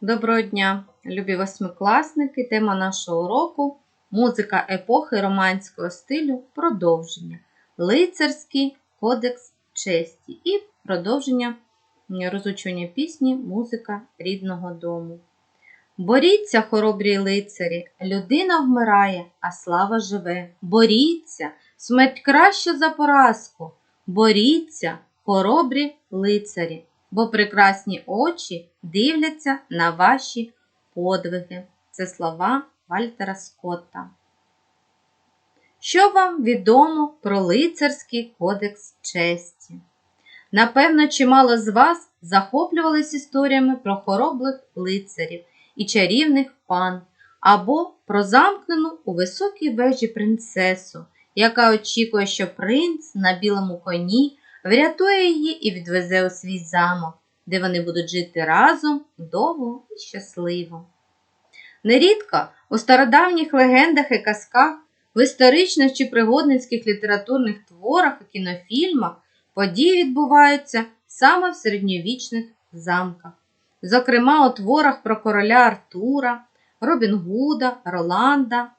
Доброго дня, любі восьмикласники. Тема нашого уроку музика епохи романського стилю. Продовження. Лицарський кодекс честі і продовження розучування пісні Музика рідного дому. Боріться, хоробрі лицарі, людина вмирає, а слава живе. Боріться, смерть краща за поразку. Боріться, хоробрі лицарі, бо прекрасні очі дивляться на ваші подвиги. Це слова Вальтера Скотта. Що вам відомо про лицарський кодекс честі? Напевно, чимало з вас захоплювались історіями про хоробрих лицарів і чарівних пан, або про замкнену у високій вежі принцесу, яка очікує, що принц на білому коні врятує її і відвезе у свій замок, де вони будуть жити разом довго і щасливо. Нерідко у стародавніх легендах і казках, в історичних чи пригодницьких літературних творах і кінофільмах події відбуваються саме в середньовічних замках. Зокрема, у творах про короля Артура, Робін Гуда, Роланда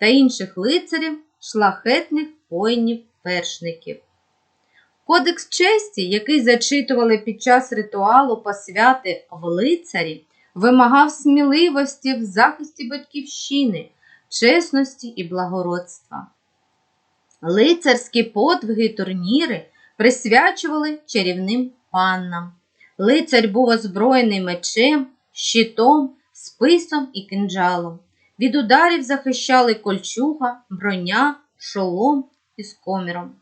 та інших лицарів, шлахетних воїнів-першників. Кодекс честі, який зачитували під час ритуалу посвяти в лицарі, вимагав сміливості в захисті батьківщини, чесності і благородства. Лицарські подвиги й турніри присвячували чарівним паннам. Лицар був озброєний мечем, щитом, списом і кинджалом. Від ударів захищали кольчуга, броня, шолом із коміром.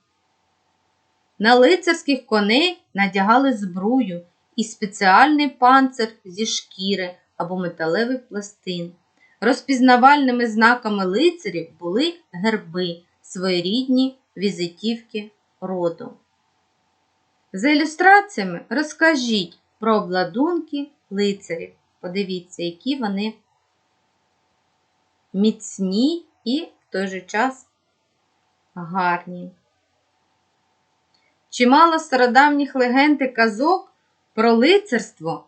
На лицарських коней надягали збрую і спеціальний панцир зі шкіри або металевий пластин. Розпізнавальними знаками лицарів були герби, своєрідні візитівки роду. За ілюстраціями розкажіть про обладунки лицарів. Подивіться, які вони міцні і в той же час гарні. Чимало стародавніх легенд і казок про лицарство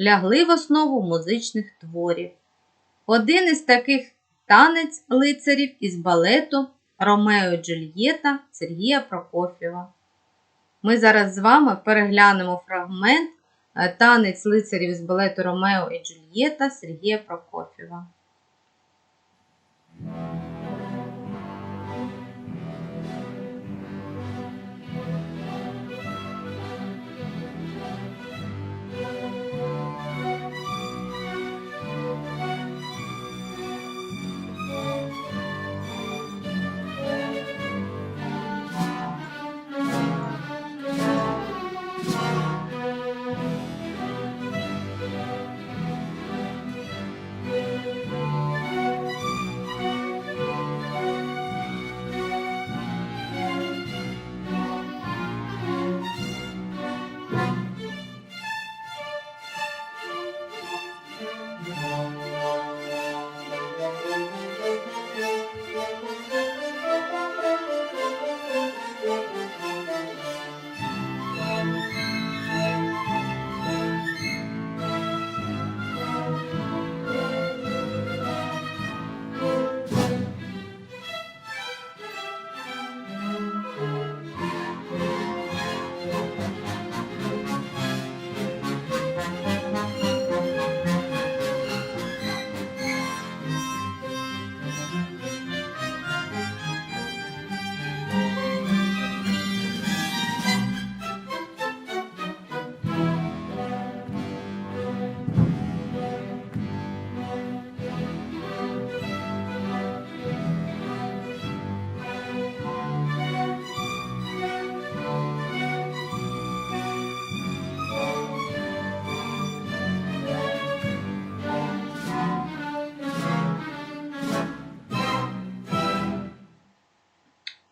лягли в основу музичних творів. Один із таких танець лицарів із балету Ромео Джульєта Сергія Прокофєва. Ми зараз з вами переглянемо фрагмент е, танець лицарів з балету Ромео і Джульєта Сергія Прокофєва.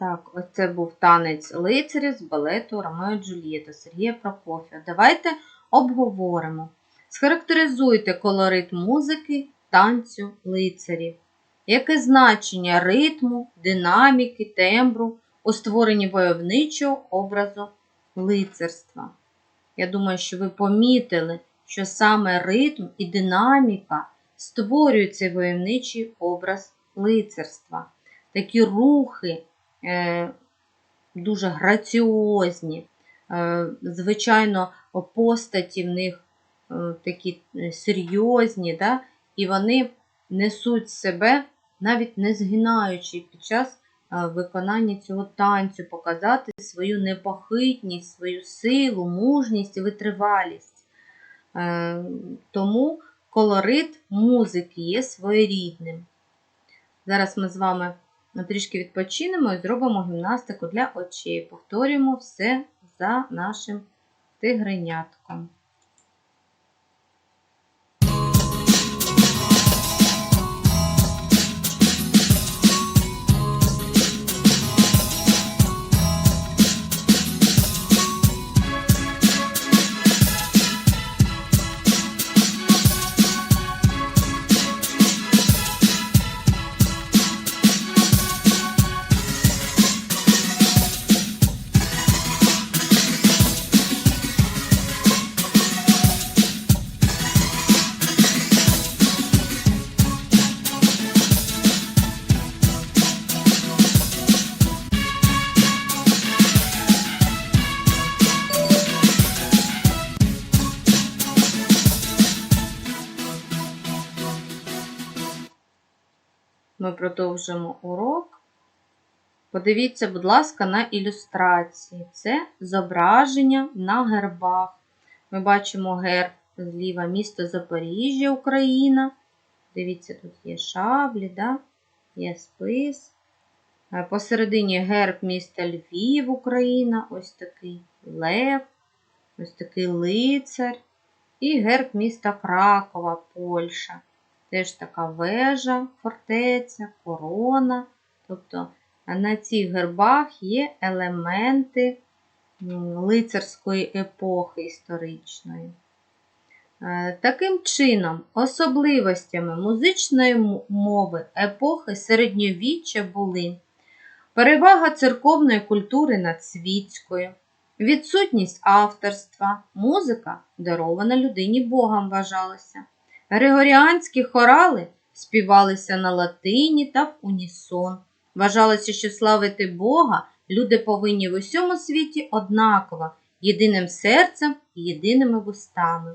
Так, ось це був танець лицарів з балету Ромео і Джульєта Сергія Прокофія. Давайте обговоримо. Схарактеризуйте колорит музики, танцю лицарів. Яке значення ритму, динаміки, тембру у створенні войовничого образу лицарства? Я думаю, що ви помітили, що саме ритм і динаміка створюють цей войовничий образ лицарства. Такі рухи дуже граціозні. Е, звичайно, постаті в них е, такі е, серйозні, да? і вони несуть себе, навіть не згинаючи під час е, виконання цього танцю, показати свою непохитність, свою силу, мужність і витривалість. Е, Тому колорит музики є своєрідним. Зараз ми з вами трішки відпочинемо і зробимо гімнастику для очей. Повторюємо все за нашим тигренятком. Продовжимо урок. Подивіться, будь ласка, на ілюстрації. Це зображення на гербах. Ми бачимо герб зліва місто Запоріжжя, Україна. Дивіться, тут є шаблі, да? є спис. Е, Посередині герб міста Львів, Україна. Ось такий лев, ось такий лицар. І герб міста Кракова, Польща. Теж така вежа, фортеця, корона. Тобто на цих гербах є елементи лицарської епохи історичної. Е, Таким чином, особливостями музичної мови епохи середньовіччя були перевага церковної культури над світською, відсутність авторства, музика дарована людині Богом вважалася. Григоріанські хорали співалися на латині та в унісон. Вважалося, що славити Бога люди повинні в усьому світі однаково, єдиним серцем і єдиними вустами.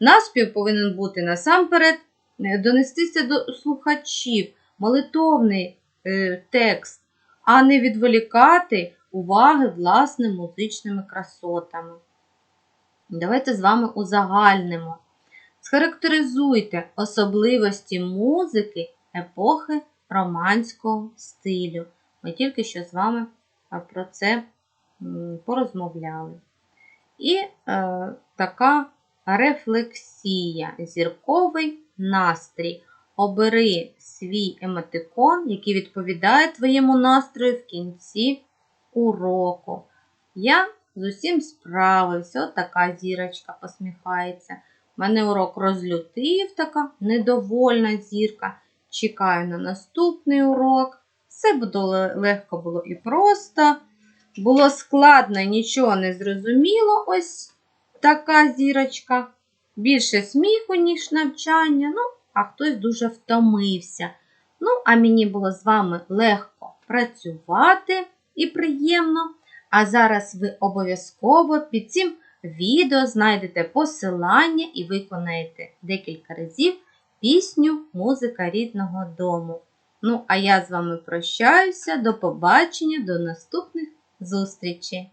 Наспів повинен бути насамперед е, донестися до слухачів, молитовний е, текст, а не відволікати уваги власними музичними красотами. Давайте з вами узагальнимо. Схарактеризуйте особливості музики епохи романського стилю. Ми тільки що з вами про це порозмовляли. І е, така рефлексія, зірковий настрій. Обери свій емотикон, який відповідає твоєму настрою в кінці уроку. Я з усім справився, от така зірочка посміхається. Мене урок розлютив така недовольна зірка. Чекаю на наступний урок. Все було легко було і просто. Було складно, нічого не зрозуміло. Ось така зірочка. Більше сміху, ніж навчання. Ну, а хтось дуже втомився. Ну, а мені було з вами легко працювати і приємно. А зараз ви обов'язково під цим відео знайдете посилання і виконаєте декілька разів пісню Музика рідного дому. Ну, а я з вами прощаюся. До побачення, до наступних зустрічей!